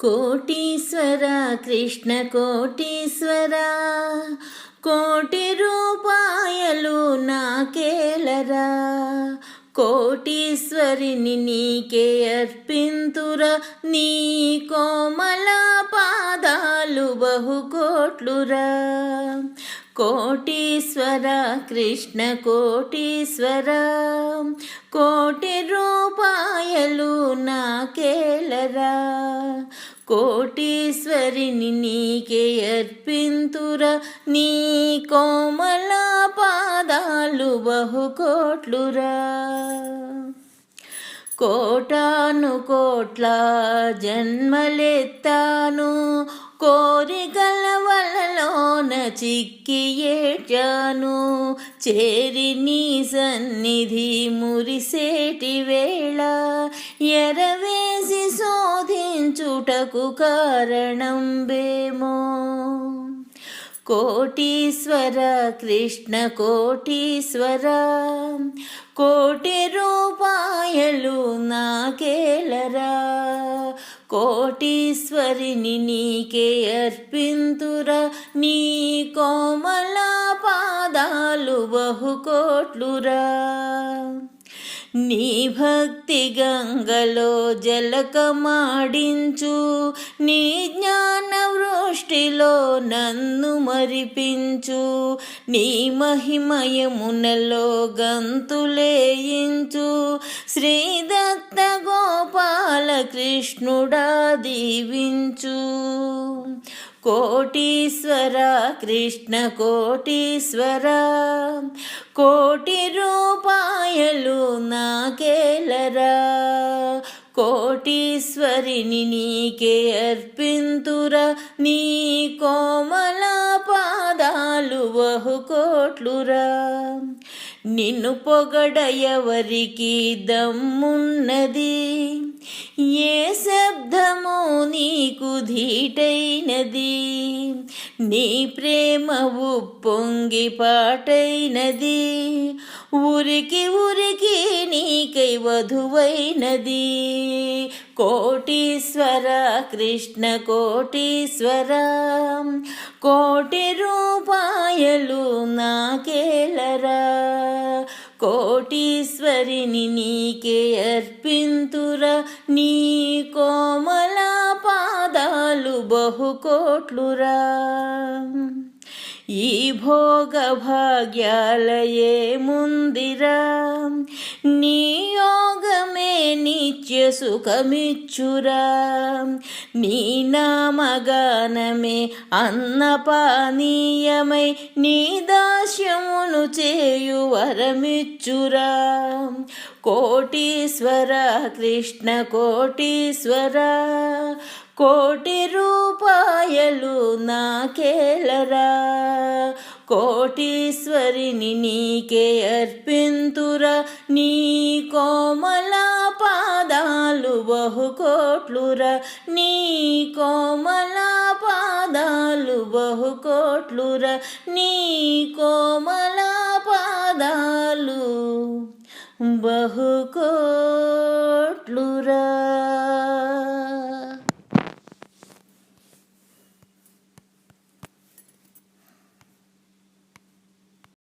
కోటీశ్వర కృష్ణ కోటీశ్వర కోటి రూపాయలు నాకేలరా కోటీశ్వరిని నీకే అర్పింతుర నీ కోమల పాదాలు బహు కోట్లురా కోటీశ్వర కృష్ణ కోటీశ్వర కోటి రూపాయలు నాకేలరా? కోటీశ్వరిని నీకే అర్పింతురా. నీ కోమల పాదాలు బహు కోట్లురా కోటాను కోట్ల జన్మలెత్తాను. చిక్కి ఏడ్చాను. చేరి నీ సన్నిధి మురిసేటి వేళ. ఎరవేసి శోధించుటకు కారణం బేమో కోటీశ్వర కృష్ణ కోటీశ్వర. కోటి రూపాయలు నాకేలరా. కోటీశ్వరిని నీకే అర్పింతురా. నీ కోమల పాదాలు బహుకోట్లురా. నీ భక్తి గంగలో జలకమాడించు. నీ జ్ఞాన వృష్టిలో నన్ను మరిపించు. నీ మహిమయమునలో గంతులేయించు. శ్రీదత్త కృష్ణుడా దీవించు. కోటీశ్వర కృష్ణ కోటీశ్వర కోటి రూపాయలు నాకేలరా కోటీశ్వరిని నీకే అర్పింతురా నీ కో నిన్ను పొగడ ఎవరికి దమ్మున్నది. ఏ శబ్దము నీకు ధీటైనది. నీ ప్రేమ ఉప్పొంగి పాటైనది. ఉరికి ఉరికి నీకై వధువైనది. కోటీశ్వర కృష్ణ కోటీశ్వర కోటి రూపాయలు నాకేలరా ఈశ్వరిని నీకే అర్పింతుర. నీ కోమల పాదాలు బహుకోట్లురా. ఈ భోగ భాగ్యాలయే ముందిరా నీయో నిత్య సుఖమిచ్చురా. నీ నామగానమే అన్నపానీయమై నీ దాస్యమును చేయు వరమిచ్చురా. కోటీశ్వర కృష్ణ కోటీశ్వర కోటి రూపాయలు నాకేలరా. కోటీశ్వరిని నీకే అర్పింతురా నీ కోమ పాదాలు నీ కోమల పాదాలు బహుకోట్లురా నీ కోమల పాదాలు బహుకోట్లురా.